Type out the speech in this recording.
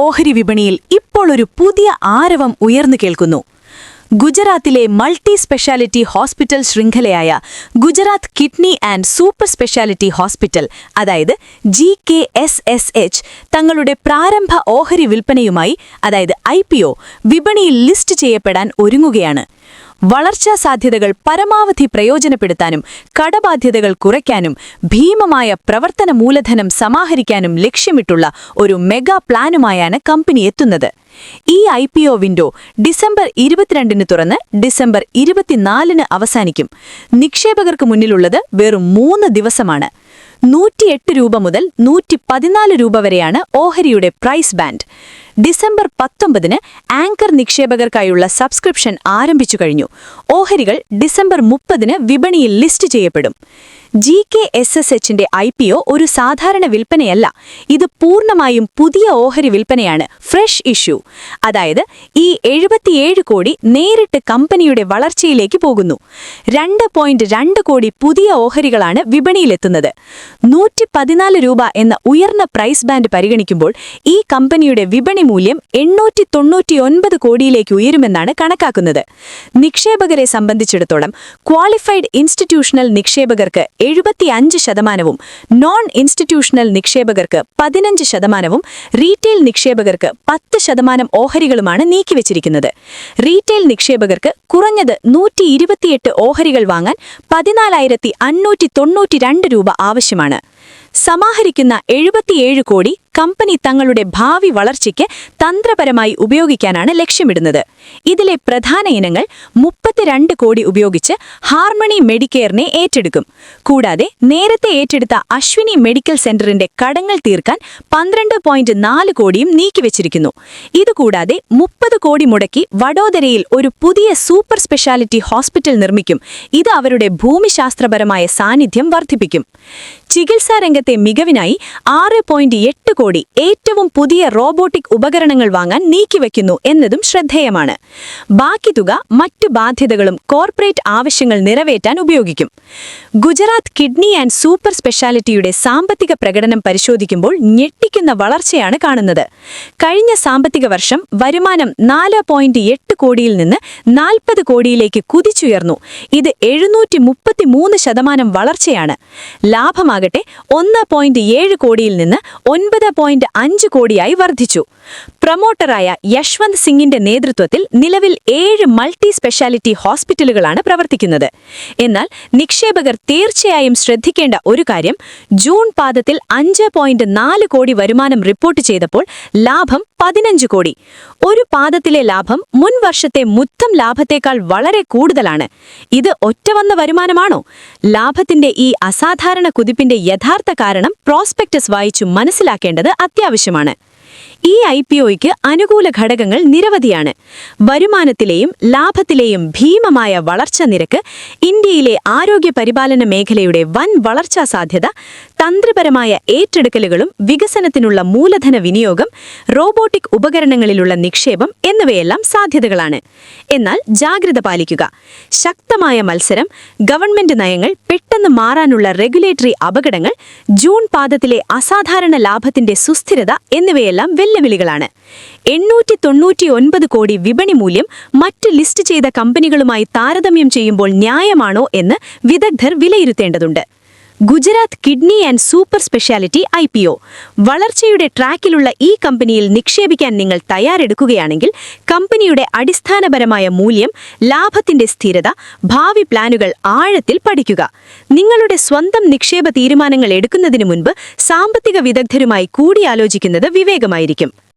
ഓഹരി വിപണിയിൽ ഇപ്പോൾ ഒരു പുതിയ ആരവം ഉയർന്നു കേൾക്കുന്നു. ഗുജറാത്തിലെ multi speciality hospital ശൃംഖലയായ Gujarat kidney and super speciality hospital അതായത് G K S S H തങ്ങളുടെ പ്രാരംഭ ഓഹരി വിൽപ്പനയുമായി അതായത് ഐ വിപണിയിൽ ലിസ്റ്റ് ചെയ്യപ്പെടാൻ ഒരുങ്ങുകയാണ്. വളർച്ചാ സാധ്യതകൾ പരമാവധി പ്രയോജനപ്പെടുത്താനും കടബാധ്യതകൾ കുറയ്ക്കാനും ഭീമമായ പ്രവർത്തന മൂലധനം സമാഹരിക്കാനും ലക്ഷ്യമിട്ടുള്ള ഒരു മെഗാ പ്ലാനുമായാണ് കമ്പനി എത്തുന്നത്. ഈ I P O window December ഇരുപത്തിരണ്ടിന് തുറന്ന് ഡിസംബർ ഇരുപത്തിനാലിന് അവസാനിക്കും. നിക്ഷേപകർക്ക് മുന്നിലുള്ളത് വെറും മൂന്ന് ദിവസമാണ്. നൂറ്റിയെട്ട് രൂപ മുതൽ നൂറ്റി പതിനാല് രൂപ വരെയാണ് ഓഹരിയുടെ പ്രൈസ് ബാൻഡ്. ഡിസംബർ പത്തൊമ്പതിന് ആങ്കർ നിക്ഷേപകർക്കായുള്ള സബ്സ്ക്രിപ്ഷൻ ആരംഭിച്ചു കഴിഞ്ഞു. ഓഹരികൾ ഡിസംബർ മുപ്പതിന് വിപണിയിൽ ലിസ്റ്റ് ചെയ്യപ്പെടും. ജി കെ എസ് എസ് എച്ചിന്റെ ഐ പി ഒ ഒരു സാധാരണ വിൽപ്പനയല്ല. ഇത് പൂർണമായും പുതിയ ഓഹരി വിൽപ്പനയാണ്. Fresh issue. അതായത് ഈ എഴുപത്തിയേഴ് കോടി നേരിട്ട് കമ്പനിയുടെ വളർച്ചയിലേക്ക് പോകുന്നു. രണ്ട് പോയിന്റ് രണ്ട് കോടി പുതിയ ഓഹരികളാണ് വിപണിയിലെത്തുന്നത്. നൂറ്റി പതിനാല് രൂപ എന്ന ഉയർന്ന പ്രൈസ് ബാൻഡ് പരിഗണിക്കുമ്പോൾ ഈ കമ്പനിയുടെ വിപണി മൂല്യം എണ്ണൂറ്റി തൊണ്ണൂറ്റിയൊൻപത് കോടിയിലേക്ക് ഉയരുമെന്നാണ് കണക്കാക്കുന്നത്. നിക്ഷേപകരെ സംബന്ധിച്ചിടത്തോളം ക്വാളിഫൈഡ് ഇൻസ്റ്റിറ്റ്യൂഷണൽ നിക്ഷേപകർക്ക് എഴുപത്തിയഞ്ച് ശതമാനവും നോൺ ഇൻസ്റ്റിറ്റ്യൂഷണൽ നിക്ഷേപകർക്ക് പതിനഞ്ച് ശതമാനവും റീറ്റെയിൽ നിക്ഷേപകർക്ക് പത്ത് ശതമാനം ഓഹരികളുമാണ് നീക്കിവച്ചിരിക്കുന്നത്. റീറ്റെയിൽ നിക്ഷേപകർക്ക് കുറഞ്ഞത് നൂറ്റി ഇരുപത്തിയെട്ട് ഓഹരികൾ വാങ്ങാൻ പതിനാലായിരത്തി അഞ്ഞൂറ്റി തൊണ്ണൂറ്റി രണ്ട് രൂപ ആവശ്യമാണ്. സമാഹരിക്കുന്ന എഴുപത്തിയേഴ് കോടി കമ്പനി തങ്ങളുടെ ഭാവി വളർച്ചയ്ക്ക് തന്ത്രപരമായി ഉപയോഗിക്കാനാണ് ലക്ഷ്യമിടുന്നത്. ഇതിലെ പ്രധാന ഇനങ്ങൾ മുപ്പത്തിരണ്ട് കോടി ഉപയോഗിച്ച് ഹാർമണി മെഡിക്കെയറിനെ ഏറ്റെടുക്കും. കൂടാതെ നേരത്തെ ഏറ്റെടുത്ത അശ്വിനി മെഡിക്കൽ സെന്ററിന്റെ കടങ്ങൾ തീർക്കാൻ പന്ത്രണ്ട് പോയിന്റ് നാല് കോടിയും നീക്കിവച്ചിരിക്കുന്നു. ഇതുകൂടാതെ മുപ്പത് കോടി മുടക്കി വഡോദരയിൽ ഒരു പുതിയ സൂപ്പർ സ്പെഷ്യാലിറ്റി ഹോസ്പിറ്റൽ നിർമ്മിക്കും. ഇത് അവരുടെ ഭൂമിശാസ്ത്രപരമായ സാന്നിധ്യം വർദ്ധിപ്പിക്കും. ചികിത്സാരംഗത്തെ മികവിനായി ആറ് പോയിന്റ് എട്ട് കോടി ഏറ്റവും പുതിയ റോബോട്ടിക് ഉപകരണങ്ങൾ വാങ്ങാൻ നീക്കിവെക്കുന്നു എന്നതും ശ്രദ്ധേയമാണ്. ബാക്കി തുക മറ്റു ബാധ്യതകളും കോർപ്പറേറ്റ് ആവശ്യങ്ങൾ നിറവേറ്റാൻ ഉപയോഗിക്കും. ഗുജറാത്ത് കിഡ്നി ആൻഡ് സൂപ്പർ സ്പെഷ്യാലിറ്റിയുടെ സാമ്പത്തിക പ്രകടനം പരിശോധിക്കുമ്പോൾ ഞെട്ടിക്കുന്ന വളർച്ചയാണ് കാണുന്നത്. കഴിഞ്ഞ സാമ്പത്തിക വർഷം വരുമാനം നാല് പോയിന്റ് എട്ട് കോടിയിൽ നിന്ന് നാൽപ്പത് കോടിയിലേക്ക് കുതിച്ചുയർന്നു. ഇത് എഴുന്നൂറ്റി മുപ്പത്തിമൂന്ന് ശതമാനം വളർച്ചയാണ്. ലാഭമാകട്ടെ ഒന്ന് പോയിന്റ് ഏഴ് കോടിയിൽ നിന്ന് ഒൻപത് പോയിന്റ് അഞ്ച് കോടിയായി വർദ്ധിച്ചു. പ്രൊമോട്ടറായ യശ്വന്ത് സിംഗിന്റെ നേതൃത്വത്തിൽ നിലവിൽ ഏഴ് മൾട്ടി സ്പെഷ്യാലിറ്റി ഹോസ്പിറ്റലുകളാണ് പ്രവർത്തിക്കുന്നത്. എന്നാൽ നിക്ഷേപകർ തീർച്ചയായും ശ്രദ്ധിക്കേണ്ട ഒരു കാര്യം ജൂൺ പാദത്തിൽ അഞ്ച് പോയിന്റ് നാല് കോടി വരുമാനം റിപ്പോർട്ട് ചെയ്തപ്പോൾ ലാഭം പതിനഞ്ച് കോടി. ഒരു പാദത്തിലെ ലാഭം മുൻ വർഷത്തെ മുത്തം ലാഭത്തേക്കാൾ വളരെ കൂടുതലാണ്. ഇത് ഒറ്റ വന്ന വരുമാനമാണോ? ലാഭത്തിന്റെ ഈ അസാധാരണ കുതിപ്പിന്റെ യഥാർത്ഥ കാരണം പ്രോസ്പെക്ടസ് വായിച്ചു മനസ്സിലാക്കേണ്ടത് അത്യാവശ്യമാണ്. ഈ ഐ പി ഒയ്ക്ക് അനുകൂല ഘടകങ്ങൾ നിരവധിയാണ്. വരുമാനത്തിലെയും ലാഭത്തിലെയും ഭീമമായ വളർച്ച നിരക്ക് ഇന്ത്യയിലെ ആരോഗ്യ പരിപാലന മേഖലയുടെ വൻ വളർച്ചാ സാധ്യത തന്ത്രപരമായ ഏറ്റെടുക്കലുകളും വികസനത്തിനുള്ള മൂലധന വിനിയോഗം റോബോട്ടിക് ഉപകരണങ്ങളിലുള്ള നിക്ഷേപം എന്നിവയെല്ലാം സാധ്യതകളാണ്. എന്നാൽ ജാഗ്രത പാലിക്കുക. ശക്തമായ മത്സരം ഗവൺമെന്റ് നയങ്ങൾ പെട്ടെന്ന് മാറാനുള്ള റെഗുലേറ്ററി അപകടങ്ങൾ ജൂൺ പാദത്തിലെ അസാധാരണ ലാഭത്തിന്റെ സുസ്ഥിരത എന്നിവയെല്ലാം വെല്ലുവിളികളാണ്. എണ്ണൂറ്റി തൊണ്ണൂറ്റി ഒൻപത് കോടി വിപണി മൂല്യം മറ്റ് ലിസ്റ്റ് ചെയ്ത കമ്പനികളുമായി താരതമ്യം ചെയ്യുമ്പോൾ ന്യായമാണോ എന്ന് വിദഗ്ധർ വിലയിരുത്തേണ്ടതുണ്ട്. Gujarat kidney and super speciality I P O. വളർച്ചയുടെ ട്രാക്കിലുള്ള ഈ കമ്പനിയിൽ നിക്ഷേപിക്കാൻ നിങ്ങൾ തയ്യാറെടുക്കുകയാണെങ്കിൽ കമ്പനിയുടെ അടിസ്ഥാനപരമായ മൂല്യം ലാഭത്തിന്റെ സ്ഥിരത ഭാവി പ്ലാനുകൾ ആഴത്തിൽ പഠിക്കുക. നിങ്ങളുടെ സ്വന്തം നിക്ഷേപ തീരുമാനങ്ങൾ എടുക്കുന്നതിനു മുൻപ് സാമ്പത്തിക വിദഗ്ധരുമായി കൂടിയാലോചിക്കുന്നത് വിവേകമായിരിക്കും.